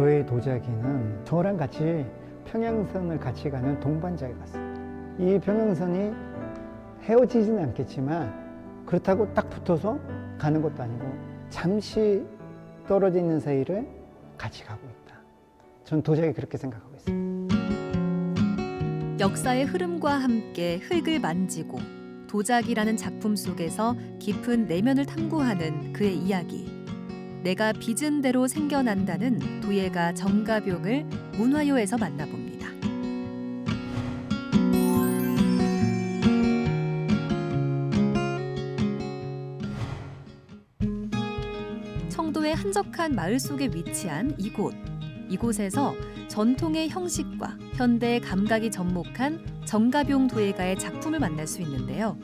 저의 도자기는 저랑 같이 평양선을 같이 가는 동반자에 같습니다. 이 평양선이 헤어지지는 않겠지만 그렇다고 딱 붙어서 가는 것도 아니고 잠시 떨어져 있는 사이를 같이 가고 있다. 전 도자기 그렇게 생각하고 있습니다. 역사의 흐름과 함께 흙을 만지고 도자기라는 작품 속에서 깊은 내면을 탐구하는 그의 이야기. 내가 빚은 대로 생겨난다는 도예가 정가병을 문화요에서 만나봅니다. 청도의 한적한 마을 속에 위치한 이곳. 이곳에서 전통의 형식과 현대의 감각이 접목한 정가병 도예가의 작품을 만날 수 있는데요.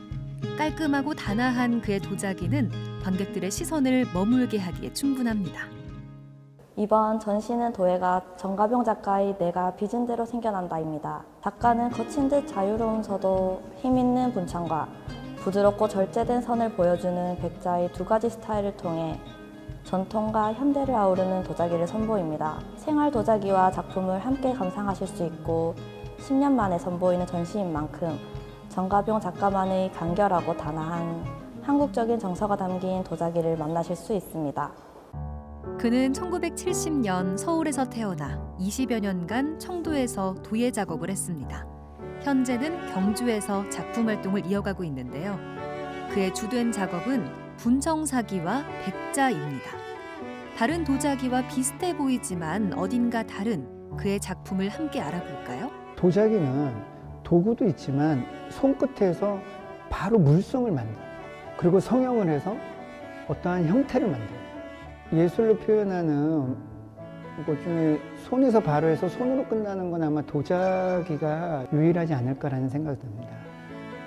깔끔하고 단아한 그의 도자기는 관객들의 시선을 머물게 하기에 충분합니다. 이번 전시는 도예가 정가병 작가의 내가 빚은 대로 생겨난다입니다. 작가는 거친 듯 자유로우면서도 힘있는 분창과 부드럽고 절제된 선을 보여주는 백자의 두 가지 스타일을 통해 전통과 현대를 아우르는 도자기를 선보입니다. 생활 도자기와 작품을 함께 감상하실 수 있고 10년 만에 선보이는 전시인 만큼 정가병 작가만의 간결하고 단아한 한국적인 정서가 담긴 도자기를 만나실 수 있습니다. 그는 1970년 서울에서 태어나 20여 년간 청도에서 도예 작업을 했습니다. 현재는 경주에서 작품 활동을 이어가고 있는데요. 그의 주된 작업은 분정사기와 백자입니다. 다른 도자기와 비슷해 보이지만 어딘가 다른 그의 작품을 함께 알아볼까요? 도자기는 도구도 있지만 손끝에서 바로 물성을 만들어. 그리고 성형을 해서 어떠한 형태를 만들어. 예술로 표현하는 것 중에 손에서 바로 해서 손으로 끝나는 건 아마 도자기가 유일하지 않을까라는 생각이 듭니다.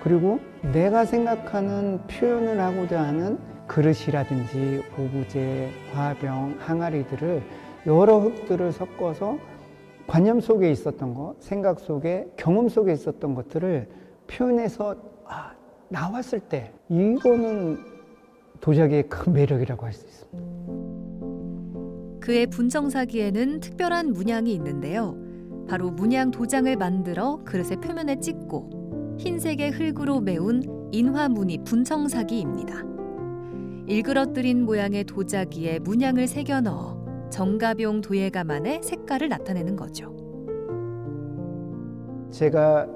그리고 내가 생각하는 표현을 하고자 하는 그릇이라든지 오부제, 화병, 항아리들을 여러 흙들을 섞어서 관념 속에 있었던 것, 생각 속에, 경험 속에 있었던 것들을 표현해서 아, 나왔을 때 이거는 도자기의 큰 매력이라고 할 수 있습니다. 그의 분정사기에는 특별한 문양이 있는데요. 바로 문양 도장을 만들어 그릇의 표면에 찍고 흰색의 흙으로 메운 인화무늬 분청사기입니다. 일그러뜨린 모양의 도자기에 문양을 새겨 넣어 정가병 도예가만의 색깔을 나타내는 거죠. 제가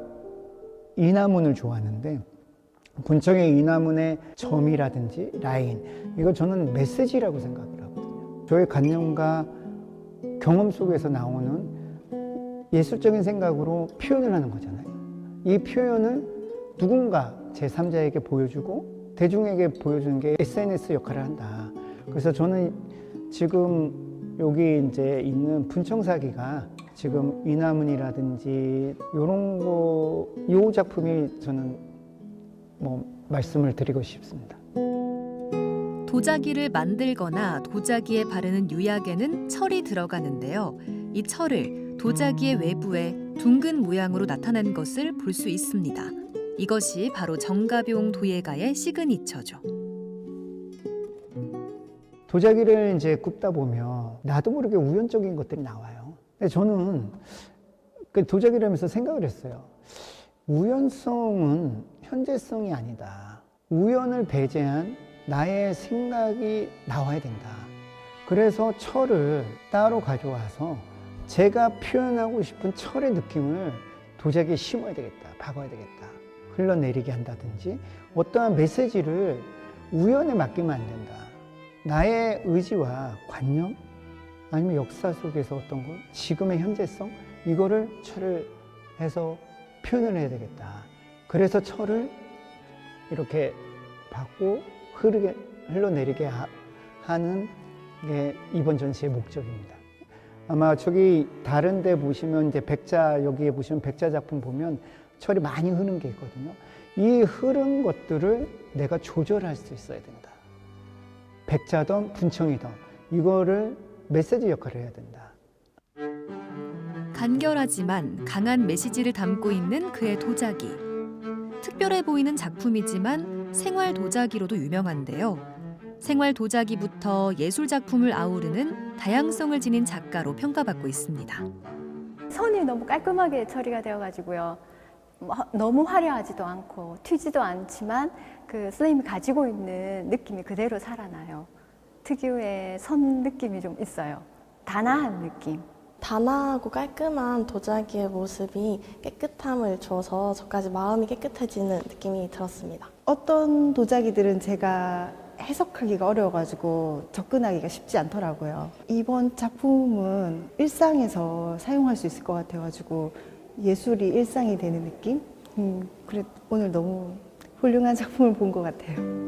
이나문을 좋아하는데 본청의 이나문의 점이라든지 라인 이거 저는 메시지라고 생각을 하거든요. 저의 관념과 경험 속에서 나오는 예술적인 생각으로 표현을 하는 거잖아요. 이 표현을 누군가 제3자에게 보여주고 대중에게 보여주는 게 SNS 역할을 한다. 그래서 저는 지금 여기 이제 있는 분청사기가 지금 이나문이라든지 이런 거, 이 작품이 저는 뭐 말씀을 드리고 싶습니다. 도자기를 만들거나 도자기에 바르는 유약에는 철이 들어가는데요. 이 철을 도자기의 외부에 둥근 모양으로 나타난 것을 볼 수 있습니다. 이것이 바로 정가병 도예가의 시그니처죠. 도자기를 이제 굽다 보면 나도 모르게 우연적인 것들이 나와요. 근데 저는 그 도자기를 하면서 생각을 했어요. 우연성은 현재성이 아니다. 우연을 배제한 나의 생각이 나와야 된다. 그래서 철을 따로 가져와서 제가 표현하고 싶은 철의 느낌을 도자기에 심어야 되겠다. 박아야 되겠다. 흘러내리게 한다든지 어떠한 메시지를 우연에 맡기면 안 된다. 나의 의지와 관념 아니면 역사 속에서 어떤 것, 지금의 현재성 이거를 철을 해서 표현을 해야 되겠다. 그래서 철을 이렇게 받고 흐르게 흘러내리게 하, 하는 게 이번 전시의 목적입니다. 아마 저기 다른 데 보시면 이제 백자 여기에 보시면 백자 작품 보면 철이 많이 흐른 게 있거든요. 이 흐른 것들을 내가 조절할 수 있어야 된다. 백자든 분청이든 이거를 메시지 역할을 해야 된다. 간결하지만 강한 메시지를 담고 있는 그의 도자기. 특별해 보이는 작품이지만 생활 도자기로도 유명한데요. 생활 도자기부터 예술 작품을 아우르는 다양성을 지닌 작가로 평가받고 있습니다. 선이 너무 깔끔하게 처리가 되어 가지고요. 뭐, 너무 화려하지도 않고 튀지도 않지만 그 선생님이 가지고 있는 느낌이 그대로 살아나요. 특유의 선 느낌이 좀 있어요. 단아한 느낌. 단아하고 깔끔한 도자기의 모습이 깨끗함을 줘서 저까지 마음이 깨끗해지는 느낌이 들었습니다. 어떤 도자기들은 제가 해석하기가 어려워가지고 접근하기가 쉽지 않더라고요. 이번 작품은 일상에서 사용할 수 있을 것 같아가지고 예술이 일상이 되는 느낌? 음, 그래 오늘 너무 훌륭한 작품을 본 것 같아요.